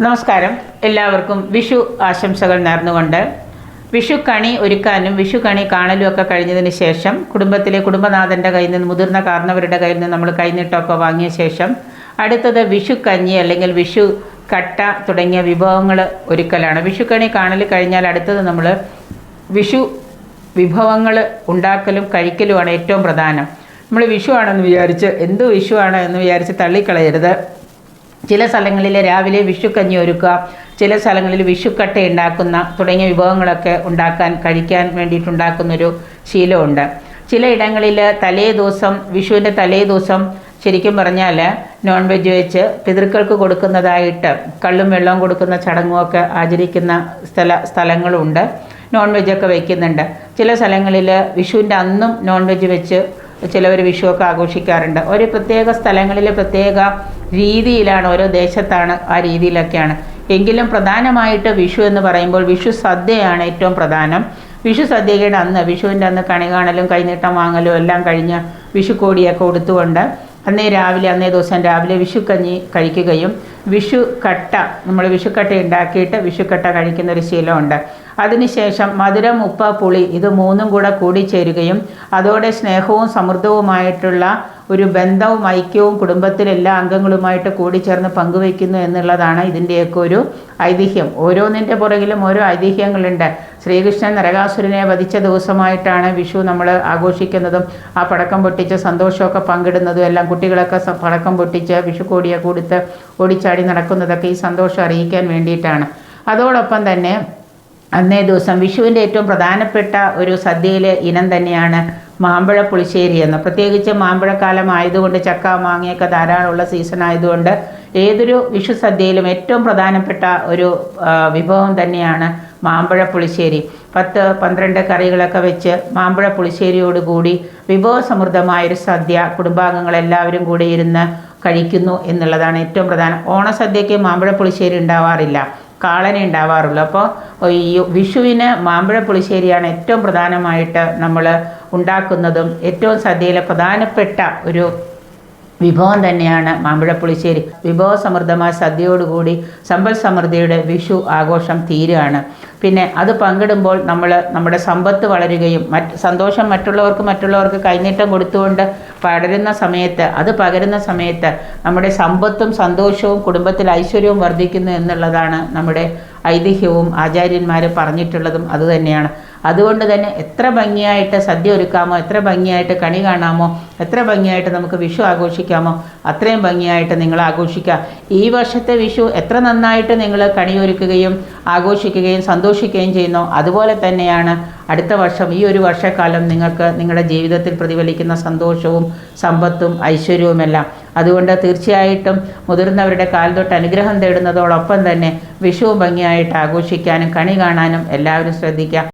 നമസ്കാരം. എല്ലാവർക്കും വിഷു ആശംസകൾ നേർന്നുകൊണ്ട് വിഷു കണി ഒരുക്കാനും വിഷു കണി കാണലും ഒക്കെ കഴിഞ്ഞതിന് ശേഷം കുടുംബത്തിലെ കുടുംബനാഥന്റെ കയ്യിൽ നിന്ന് മുതിർന്ന കാരണവരുടെ കയ്യിൽ നിന്ന് നമ്മൾ കൈനീട്ടമൊക്കെ വാങ്ങിയ ശേഷം അടുത്തത് വിഷു കഞ്ഞി അല്ലെങ്കിൽ വിഷു കട്ട തുടങ്ങിയ വിഭവങ്ങൾ ഒരുക്കലാണ്. വിഷു കണി കാണൽ കഴിഞ്ഞാൽ അടുത്തത് നമ്മൾ വിഷു വിഭവങ്ങൾ ഉണ്ടാക്കലും കഴിക്കലുമാണ് ഏറ്റവും പ്രധാനം. നമ്മൾ വിഷു ആണെന്ന് വിചാരിച്ച് എന്ത് വിഷു ആണ് എന്ന് വിചാരിച്ച് തള്ളിക്കളയരുത്. ചില സ്ഥലങ്ങളിൽ രാവിലെ വിഷുക്കഞ്ഞി ഒരുക്കുക ചില സ്ഥലങ്ങളിൽ വിഷുക്കട്ട ഉണ്ടാക്കുന്ന തുടങ്ങിയ വിഭവങ്ങളൊക്കെ ഉണ്ടാക്കാൻ കഴിക്കാൻ വേണ്ടിയിട്ടുണ്ടാക്കുന്നൊരു ശീലമുണ്ട്. ചിലയിടങ്ങളിൽ തലേ ദിവസം വിഷുവിന്റെ തലേ ദിവസം ശരിക്കും പറഞ്ഞാൽ നോൺ വെജ് വെച്ച് പിതൃക്കൾക്ക് കൊടുക്കുന്നതായിട്ട് കള്ളും വെള്ളവും കൊടുക്കുന്ന ചടങ്ങുമൊക്കെ ആചരിക്കുന്ന സ്ഥല സ്ഥലങ്ങളുണ്ട്. നോൺ വെജൊക്കെ വയ്ക്കുന്നുണ്ട് ചില സ്ഥലങ്ങളിൽ വിഷുവിന്റെ അന്നും നോൺ വെജ് വെച്ച് ചിലവർ വിഷുവൊക്കെ ആഘോഷിക്കാറുണ്ട്. ഒരു പ്രത്യേക സ്ഥലങ്ങളിൽ പ്രത്യേക രീതിയിലാണ് ഓരോ ദേശത്താണ് ആ രീതിയിലൊക്കെയാണ്. എങ്കിലും പ്രധാനമായിട്ട് വിഷു എന്ന് പറയുമ്പോൾ വിഷു സദ്യയാണ് ഏറ്റവും പ്രധാനം. വിഷു സദ്യയുടെ അന്ന് വിഷുവിന്റെ അന്ന് കണി കാണലും കൈനീട്ടം വാങ്ങലും എല്ലാം കഴിഞ്ഞ് വിഷുക്കോടിയൊക്കെ കൊടുത്തുകൊണ്ട് അന്നേ രാവിലെ അന്നേ ദിവസം രാവിലെ വിഷുക്കഞ്ഞി കഴിക്കുകയും വിഷു കട്ട നമ്മൾ വിഷുക്കട്ട ഉണ്ടാക്കിയിട്ട് വിഷുക്കട്ട കഴിക്കുന്ന ഒരു ശീലമുണ്ട്. അതിനുശേഷം മധുരം ഉപ്പ പുളി ഇത് മൂന്നും കൂടെ കൂടിച്ചേരുകയും അതോടെ സ്നേഹവും സമൃദ്ധവുമായിട്ടുള്ള ഒരു ബന്ധവും ഐക്യവും കുടുംബത്തിലെ എല്ലാ അംഗങ്ങളുമായിട്ട് കൂടി ചേർന്ന് പങ്കുവയ്ക്കുന്നു എന്നുള്ളതാണ് ഇതിന്റെയൊക്കെ ഒരു ഐതിഹ്യം. ഓരോന്നിന്റെ പുറകിലും ഓരോ ഐതിഹ്യങ്ങളുണ്ട്. ശ്രീകൃഷ്ണൻ നരകാസുരനെ വധിച്ച ദിവസമായിട്ടാണ് വിഷു നമ്മൾ ആഘോഷിക്കുന്നതും ആ പടക്കം പൊട്ടിച്ച് സന്തോഷമൊക്കെ പങ്കിടുന്നതും എല്ലാം കുട്ടികളൊക്കെ പടക്കം പൊട്ടിച്ച് വിഷു കോടിയെ കൊടുത്ത് ഓടിച്ചാടി നടക്കുന്നതൊക്കെ ഈ സന്തോഷം അറിയിക്കാൻ വേണ്ടിയിട്ടാണ്. അതോടൊപ്പം തന്നെ അന്നേ ദിവസം വിഷുവിന്റെ ഏറ്റവും പ്രധാനപ്പെട്ട ഒരു സദ്യയിലെ ഇനം തന്നെയാണ് മാമ്പഴ പുളിശ്ശേരി എന്ന്. പ്രത്യേകിച്ച് മാമ്പഴക്കാലം ആയതുകൊണ്ട് ചക്ക മാങ്ങയൊക്കെ ധാരാളമുള്ള സീസൺ ആയതുകൊണ്ട് ഏതൊരു വിഷു സദ്യയിലും ഏറ്റവും പ്രധാനപ്പെട്ട ഒരു വിഭവം തന്നെയാണ് മാമ്പഴ പുളിശ്ശേരി. പത്ത് പന്ത്രണ്ട് കറികളൊക്കെ വെച്ച് മാമ്പഴ പുളിശ്ശേരിയോടുകൂടി വിഭവസമൃദ്ധമായൊരു സദ്യ കുടുംബാംഗങ്ങളെല്ലാവരും കൂടി ഇരുന്ന് കഴിക്കുന്നു എന്നുള്ളതാണ് ഏറ്റവും പ്രധാനം. ഓണസദ്യയ്ക്ക് മാമ്പഴ പുളിശ്ശേരി ഉണ്ടാവാറില്ല. കാളനെ ഉണ്ടാവാറുള്ളൂ. അപ്പോൾ ഈ വിഷുവിന് മാമ്പഴ പുളിശ്ശേരിയാണ് ഏറ്റവും പ്രധാനമായിട്ട് നമ്മൾ ഉണ്ടാക്കുന്നതും ഏറ്റവും സദ്യയിലെ പ്രധാനപ്പെട്ട ഒരു വിഭവം തന്നെയാണ് മാമ്പഴ പുളിശ്ശേരി. വിഭവ സമൃദ്ധമായ സദ്യയോടുകൂടി സമ്പൽ സമൃദ്ധിയുടെ വിഷു ആഘോഷം തീരുകയാണ്. പിന്നെ അത് പങ്കിടുമ്പോൾ നമ്മൾ നമ്മുടെ സമ്പത്ത് വളരുകയും മറ്റ് സന്തോഷം മറ്റുള്ളവർക്ക് മറ്റുള്ളവർക്ക് കൈനീട്ടം കൊടുത്തുകൊണ്ട് പടരുന്ന സമയത്ത് അത് പകരുന്ന സമയത്ത് നമ്മുടെ സമ്പത്തും സന്തോഷവും കുടുംബത്തിൽ ഐശ്വര്യവും വർദ്ധിക്കുന്നു എന്നുള്ളതാണ് നമ്മുടെ ഐതിഹ്യവും ആചാര്യന്മാർ പറഞ്ഞിട്ടുള്ളതും അതുതന്നെയാണ് അതുകൊണ്ട് തന്നെ എത്ര ഭംഗിയായിട്ട് സദ്യ ഒരുക്കാമോ എത്ര ഭംഗിയായിട്ട് കണി കാണാമോ എത്ര ഭംഗിയായിട്ട് നമുക്ക് വിഷു ആഘോഷിക്കാമോ അത്രയും ഭംഗിയായിട്ട് നിങ്ങൾ ആഘോഷിക്കുക. ഈ വർഷത്തെ വിഷു എത്ര നന്നായിട്ട് നിങ്ങൾ കണിയൊരുക്കുകയും ആഘോഷിക്കുകയും സന്തോഷിക്കുകയും ചെയ്യുന്നു അതുപോലെ തന്നെയാണ് അടുത്ത വർഷം ഈ ഒരു വർഷക്കാലം നിങ്ങൾക്ക് നിങ്ങളുടെ ജീവിതത്തിൽ പ്രതിഫലിക്കുന്ന സന്തോഷവും സമ്പത്തും ഐശ്വര്യവുമെല്ലാം അതുകൊണ്ട് തീർച്ചയായിട്ടും മുതിർന്നവരുടെ കാൽ തൊട്ട് അനുഗ്രഹം തേടുന്നതോടൊപ്പം തന്നെ വിഷു ഭംഗിയായിട്ട് ആഘോഷിക്കാനും കണി കാണാനും എല്ലാവരും ശ്രദ്ധിക്കുക.